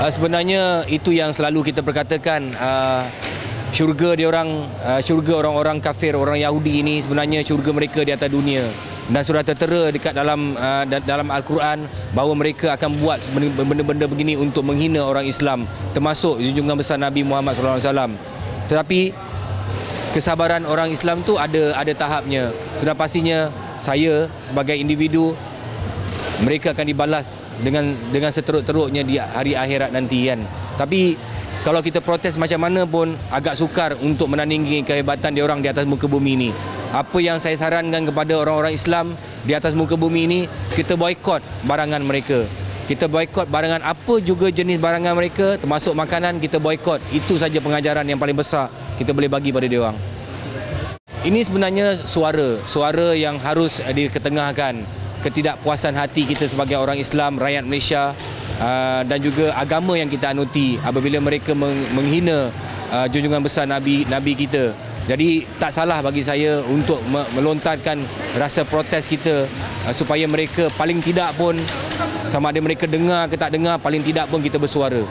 Uh, sebenarnya itu yang selalu kita perkatakan uh, syurga dia orang uh, syurga orang-orang kafir orang Yahudi ini sebenarnya syurga mereka di atas dunia. Dan sudah tertera dekat dalam uh, dalam al-Quran bahawa mereka akan buat benda-benda begini untuk menghina orang Islam termasuk junjungan besar Nabi Muhammad sallallahu alaihi wasallam. Tetapi kesabaran orang Islam tu ada ada tahapnya. Sudah pastinya saya sebagai individu mereka akan dibalas dengan dengan seteruk-teruknya di hari akhirat nanti kan. Tapi kalau kita protes macam mana pun agak sukar untuk menandingi kehebatan dia orang di atas muka bumi ini apa yang saya sarankan kepada orang-orang Islam di atas muka bumi ini kita boikot barangan mereka. Kita boikot barangan apa juga jenis barangan mereka termasuk makanan kita boikot. Itu saja pengajaran yang paling besar kita boleh bagi pada dia orang. Ini sebenarnya suara. Suara yang harus diketengahkan ketidakpuasan hati kita sebagai orang Islam rakyat Malaysia uh, dan juga agama yang kita anuti apabila mereka menghina uh, junjungan besar nabi nabi kita jadi tak salah bagi saya untuk melontarkan rasa protes kita uh, supaya mereka paling tidak pun sama ada mereka dengar ke tak dengar paling tidak pun kita bersuara.